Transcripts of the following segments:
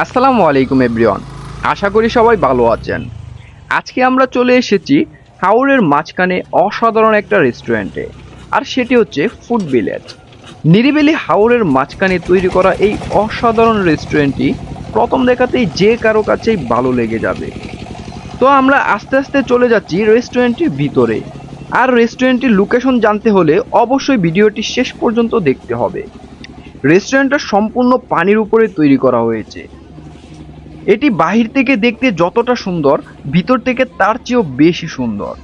আসসালামু আলাইকুম, এভরিওয়ান। আশা করি সবাই ভালো আছেন। আজকে আমরা চলে এসেছি হাওড়ের মাঝখানে অসাধারণ একটা রেস্টুরেন্টে, আর সেটি হচ্ছে ফুড ভিলেজ। নিরিবিলি হাওড়ের মাঝখানে তৈরি করা এই অসাধারণ রেস্টুরেন্টটি প্রথম দেখাতেই যে কারও কাছেই ভালো লেগে যাবে। তো আমরা আস্তে আস্তে চলে যাচ্ছি রেস্টুরেন্টটির ভিতরে, আর রেস্টুরেন্টের লোকেশন জানতে হলে অবশ্যই ভিডিওটি শেষ পর্যন্ত দেখতে হবে। রেস্টুরেন্টটা সম্পূর্ণ পানির উপরে তৈরি করা হয়েছে। এটি বাহির থেকে দেখতে যতটা সুন্দর, ভিতর থেকে তার চেয়েও বেশি সুন্দর।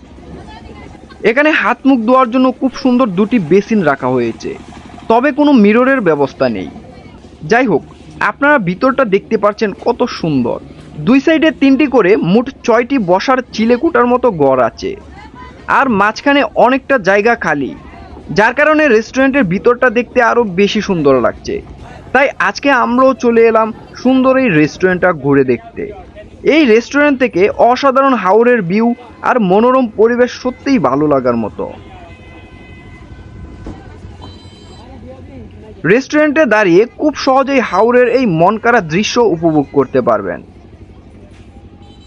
এখানে হাত মুখ ধোয়ার জন্য খুব সুন্দর দুটি বেসিন রাখা হয়েছে। তবে কোনো মিররের ব্যবস্থা নেই। যাই হোক, আপনারা ভিতরটা দেখতে পাচ্ছেন কত সুন্দর। দুই সাইডে তিনটি করে মোট ছয়টি বসার চিলেকুটার মতো ঘর আছে। আর মাঝখানে অনেকটা জায়গা খালি, যার কারণে রেস্টুরেন্টের ভিতরটা দেখতে আরও বেশি সুন্দর লাগছে। তাই আজকে আমরাও চলে এলাম সুন্দর এই রেস্টুরেন্টটা ঘুরে দেখতে। এই রেস্টুরেন্ট থেকে অসাধারণ হাওরের ভিউ আর মনোরম পরিবেশ সত্যিই ভালো লাগার মতো। রেস্টুরেন্টে দাঁড়িয়ে খুব সহজেই হাওরের এই মনকাড়া দৃশ্য উপভোগ করতে পারবেন।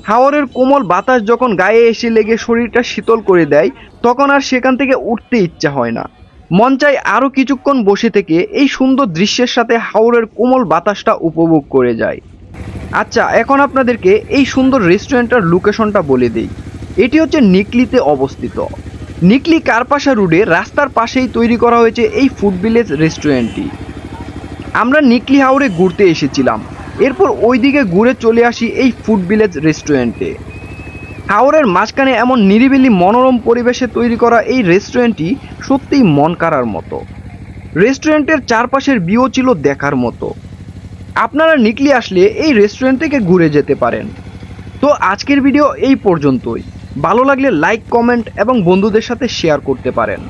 হাওরের কোমল বাতাস যখন গায়ে এসে লেগে শরীরটা শীতল করে দেয়, তখন আর সেখান থেকে উঠতে ইচ্ছা হয় না। চাই আরও কিছুক্ষণ বসে থেকে এই সুন্দর দৃশ্যের সাথে হাওরের কোমল বাতাসটা উপভোগ করে যায়। আচ্ছা এখন আপনাদেরকে এই সুন্দর রেস্টুরেন্টটার লোকেশনটা বলে দিই। এটি হচ্ছে নিকলিতে অবস্থিত। নিকলি কারপাশা রোডে রাস্তার পাশেই তৈরি করা হয়েছে এই ফুড ভিলেজ রেস্টুরেন্টটি। আমরা নিকলি হাওড়ে ঘুরতে এসেছিলাম। এরপর ওইদিকে ঘুরে চলে আসি এই ফুড ভিলেজ রেস্টুরেন্টে। হাওড়ের মাঝখানে এমন নিরিবিলি মনোরম পরিবেশে তৈরি করা এই রেস্টুরেন্টটি সত্যিই মন কারার মতো। রেস্টুরেন্টের চারপাশের বিও ছিল দেখার মতো। আপনারা নিকলি আসলে এই রেস্টুরেন্ট থেকে ঘুরে যেতে পারেন। তো আজকের ভিডিও এই পর্যন্তই। ভালো লাগলে লাইক, কমেন্ট এবং বন্ধুদের সাথে শেয়ার করতে পারেন।